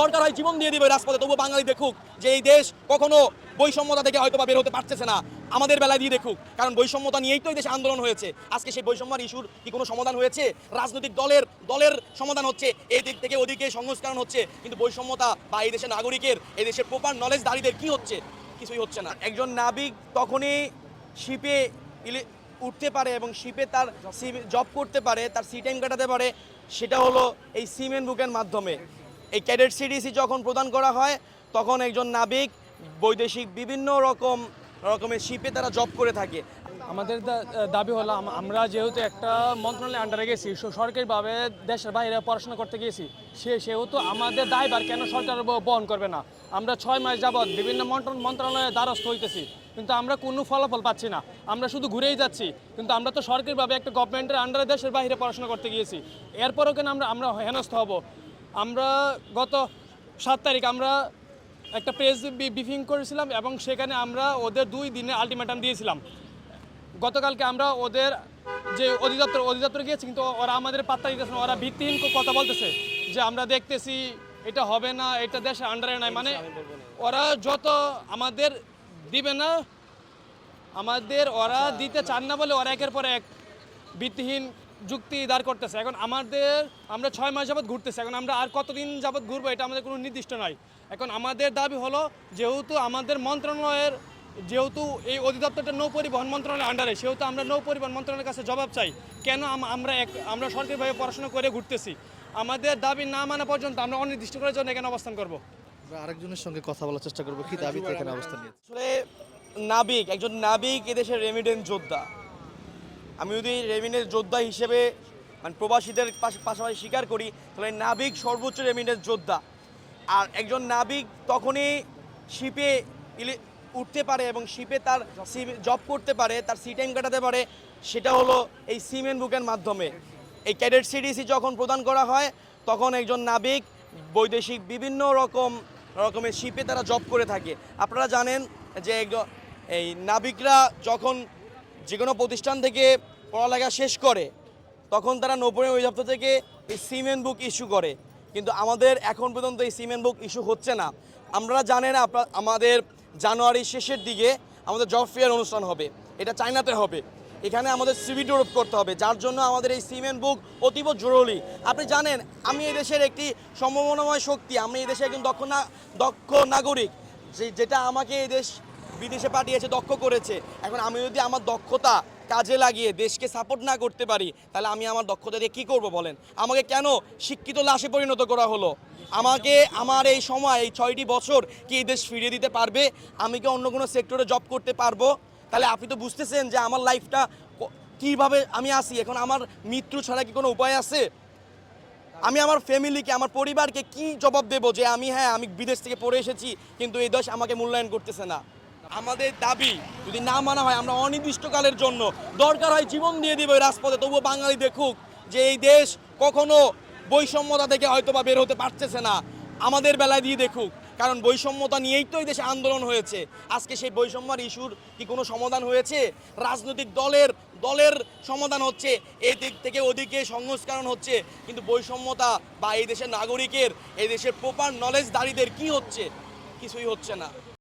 দরকার হয় জীবন দিয়ে দিবে রাজপথে, তবুও বাঙালি দেখুক যে এই দেশ কখনো বৈষম্যতা থেকে হয়তো বা বের হতে পারতেছে না, আমাদের বেলায় দিয়ে দেখুক। কারণ বৈষম্যতা নিয়েই তো এই দেশে আন্দোলন হয়েছে। আজকে সেই বৈষম্যর ইস্যুর কি কোনো সমাধান হয়েছে? রাজনৈতিক দলের দলের সমাধান হচ্ছে, এই দিক থেকে ওদিকে সংস্করণ হচ্ছে। কিন্তু বৈষম্যতা বা এই দেশের নাগরিকের, এই দেশের প্রপার নলেজ দাঁড়িয়ে কি হচ্ছে? কিছুই হচ্ছে না। একজন নাবিক তখনই শিপে উঠতে পারে এবং শিপে তার জব করতে পারে, তার সি টাইম কাটাতে পারে। সেটা হলো এই সিমেন্ট বুকের মাধ্যমে। এই ক্যাডেট সিডিসি যখন প্রদান করা হয়, তখন একজন নাবিক, বৈদেশিক বিভিন্ন রকম, রকমের শিপে তারা জব করে থাকে। আমাদের দাবি হলো আমরা যেহেতু একটা মন্ত্রণালয়ে আন্ডারে গেছি সরকারিভাবে দেশের বাইরে পড়াশোনা করতে গেছি, সে, সেহেতু আমাদের দায়ভার কেন সরকার বহন করবে না? আমরা ছয় মাস যাবৎ বিভিন্ন মন্ত্রণ, মন্ত্রণালয়ে দ্বারস্থ হইতেছি, কিন্তু আমরা কোনো ফলাফল পাচ্ছি না। আমরা শুধু ঘুরেই যাচ্ছি, কিন্তু আমরা তো সরকারিভাবে একটা গভর্নমেন্টের আন্ডারে দেশের বাইরে পড়াশোনা করতে গিয়েছি। এরপরও কেন আমরা আমরা হেনস্থ হব? আমরা গত সাত তারিখ আমরা একটা প্রেস ব্রিফিং করেছিলাম এবং সেখানে আমরা ওদের দুই দিনে আলটিমেটাম দিয়েছিলাম। গতকালকে আমরা ওদের যে অধিদপ্তর, অধিদপ্তরে গিয়েছি, কিন্তু ওরা আমাদের পাত্তা দিতেছে না। ওরা ভিত্তিহীন কথা বলতেছে যে আমরা দেখতেছি এটা হবে না, এটা দেশে আন্ডারে নাই। মানে ওরা যত আমাদের দিবে না, আমাদের ওরা দিতে চান না বলে ওরা একের পর এক ভিত্তিহীন যুক্তি দাঁড় করতেছে। এখন আমাদের আমরা ছয় মাস যাবৎ ঘুরতেছি। এখন আমরা আর কতদিন যাবৎ ঘুরবো এটা আমাদের কোনো নির্দিষ্ট নয় এখন আমাদের দাবি হলো যেহেতু আমাদের মন্ত্রণালয়ের যেহেতু এই অধিদপ্তরটা নৌ পরিবহন মন্ত্রণালয়ের আন্ডারে সেহেতু আমরা নৌ পরিবহন মন্ত্রণালয়ের কাছে জবাব চাই কেন আমরা এক আমরা সরকারিভাবে পড়াশোনা করে ঘুরতেছি? আমাদের দাবি না মানা পর্যন্ত আমরা অনির্দিষ্টকালের জন্য এখানে অবস্থান করব। আরেকজনের সঙ্গে কথা বলার চেষ্টা করব কি দাবিতে এখানে অবস্থান আসলে নাবিক একজন নাবিক এদেশের রেমিডেন্স যোদ্ধা। আমি যদি রেমিডেন্স যোদ্ধা হিসেবে মানে প্রবাসীদের পাশ- পাশাপাশি স্বীকার করি, তাহলে নাবিক সর্বোচ্চ রেমিডেন্স যোদ্ধা। আর একজন নাবিক তখনই শিপে উঠতে পারে এবং শিপে তার জব করতে পারে, তার সি টাইম কাটাতে পারে, সেটা হলো এই সিমেন্ট বুকের মাধ্যমে। এই ক্যাডেট সিডিসি যখন প্রদান করা হয়, তখন একজন নাবিক বৈদেশিক বিভিন্ন রকম, রকমের শিপে তারা জব করে থাকে। আপনারা জানেন যে এই নাবিকরা যখন যে কোনো প্রতিষ্ঠান থেকে পড়ালেখা শেষ করে, তখন তারা নৌপরি অধিদপ্তর থেকে এই সিমেন্ট বুক ইস্যু করে। কিন্তু আমাদের এখন পর্যন্ত এই সিমেন্ট বুক ইস্যু হচ্ছে না। আমরা জানেন আমাদের জানুয়ারি শেষের দিকে আমাদের জব ফেয়ার অনুষ্ঠান হবে। এটা চায়নাতে হবে। এখানে আমাদের সিভি ডেভেলপ করতে হবে। যার জন্য আমাদের এই সিমেন্ট বুক অতীব জরুরি। আপনি জানেন, আমি এই দেশের একটি সম্ভাবনাময় শক্তি। আমি এই দেশের একজন দক্ষ না দক্ষ নাগরিক। যে যেটা আমাকে এই দেশ বিদেশে পাঠিয়েছে, দক্ষ করেছে। এখন আমি যদি আমার দক্ষতা কাজে লাগিয়ে দেশকে সাপোর্ট না করতে পারি, তাহলে আমি আমার দক্ষতা দিয়ে কী করব বলেন? আমাকে কেন শিক্ষিত লাশে পরিণত করা হলো? আমাকে আমার এই সময়, এই ছয়টি বছর কি এই দেশ ফিরিয়ে দিতে পারবে? আমি কি অন্য কোনো সেক্টরে জব করতে পারব? তাহলে আপনি তো বুঝতেছেন যে আমার লাইফটা কীভাবে আমি আসি এখন আমার মৃত্যু ছাড়া কি কোনো উপায় আছে? আমি আমার ফ্যামিলিকে আমার পরিবারকে কি জবাব দেবো যে আমি হ্যাঁ আমি বিদেশ থেকে পড়ে এসেছি, কিন্তু এই দেশ আমাকে মূল্যায়ন করতেছে না? আমাদের দাবি, যদি না মানা হয় আমরা অনির্দিষ্টকালের জন্য দরকার হয় জীবন দিয়ে দিব রাজপথে। তবুও বাঙালি দেখুক যে এই দেশ কখনো বৈষম্যতা থেকে হয়তো বা বের হতে পারতেছে না। আমাদের বেলায় দিয়ে দেখুক, কারণ বৈষম্যতা নিয়েই তো এই দেশে আন্দোলন হয়েছে। আজকে সেই বৈষম্যর ইস্যুর কি কোনো সমাধান হয়েছে? রাজনৈতিক দলের দলের সমাধান হচ্ছে এই দিক থেকে ওদিকে সংস্করণ হচ্ছে। কিন্তু বৈষম্যতা বা এই দেশের নাগরিকের, এই দেশের প্রপার নলেজ দাঁড়িয়ে কি হচ্ছে? কিছুই হচ্ছে না।